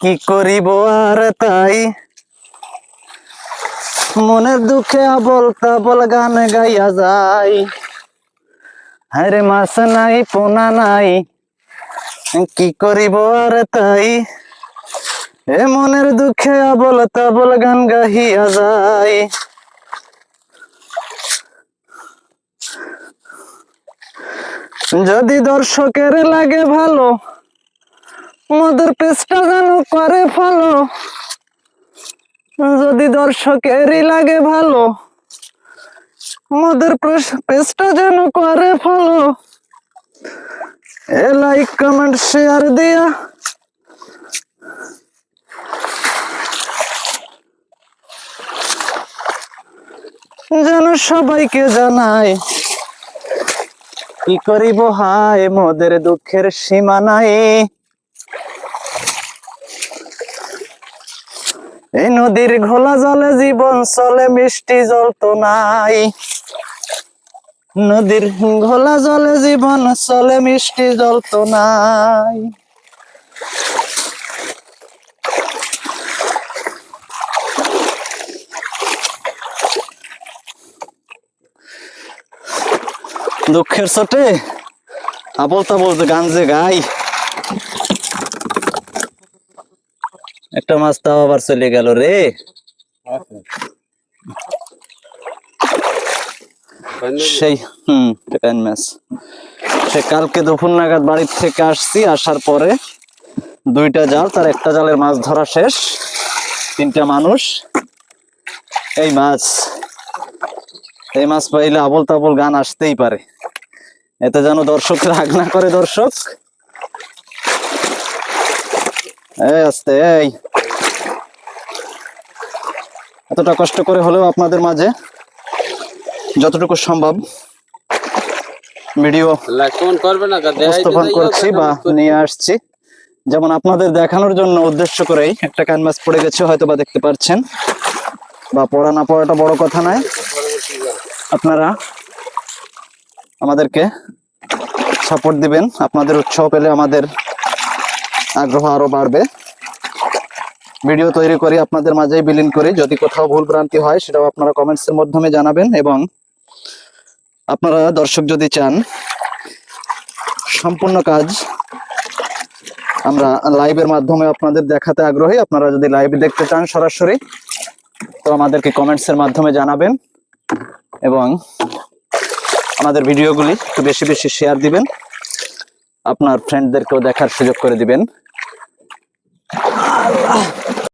কি করিব আর তাই? মনের দুঃখে আবল তাবল গান গাইয়া যাই। হায়রে মাছ নাই, পোনা নাই, কি করিব আর তাই? এ মনের দুঃখে আবল তাবল গান গাহিয়া যায় যদি দর্শকের লাগে ভালো মদের পেস্টা যেন করে ফলো যদি দর্শকেরই লাগে ভালো মদের পেস্টা যেন করে ফলো এ লাইক কমেন্ট শেয়ার দিয়া। যেন সবাইকে জানায় কি করিব হায় মোদের দুঃখের সীমা নাই। এই নদীর ঘোলা জলে জীবন চলে, মিষ্টি জল তো নাই। নদীর ঘোলা জলে জীবন চলে, মিষ্টি জল তো নাই। দুঃখের চোটে আবল তাবল গান যে গাই। একটা মাছ তাও আবার চলে গেল রে। সেই হম সে কালকে দুপুর নাগাদ বাড়ির থেকে আসছি আসার পরে দুইটা জাল তার একটা জালের মাছ ধরা শেষ তিনটা মানুষ। এই মাছ এই মাছ পাইলে আবল তাবল গান আসতেই পারে। এতে যেন দর্শক রাগ না করে দর্শক। আস্তে এই। এতটা কষ্ট করে হলেও আপনাদের মাঝে যতটুকু সম্ভব ভিডিও উপস্থাপন করছি বা নিয়ে আসছি। যেমন আপনাদের দেখানোর জন্য উদ্দেশ্য করেই একটা ক্যানভাস পড়ে গেছে হয়তো বা দেখতে পাচ্ছেন বা পড়া না পড়াটা বড় কথা নয়। আপনারা আমাদেরকে সাপোর্ট দিবেন। আপনাদের উৎসাহ পেলে আমাদের আগ্রহ আরও বাড়বে। ভিডিও তৈরি করি, আপনাদের মাঝেই বিলীন করি। যদি কোথাও ভুল ভ্রান্তি হয়, সেটাও আপনারা কমেন্টস এর মাধ্যমে জানাবেন এবং আপনারা দর্শক যদি চান, সম্পূর্ণ কাজ আমরা লাইভের মাধ্যমে আপনাদের দেখাতে আগ্রহী। আপনারা যদি লাইভ দেখতে চান সরাসরি, তো আমাদেরকে কমেন্টস এর মাধ্যমে জানাবেন এবং আমাদের ভিডিওগুলি একটু বেশি বেশি শেয়ার দিবেন। আপনার ফ্রেন্ডদেরকেও দেখার সুযোগ করে দিবেন।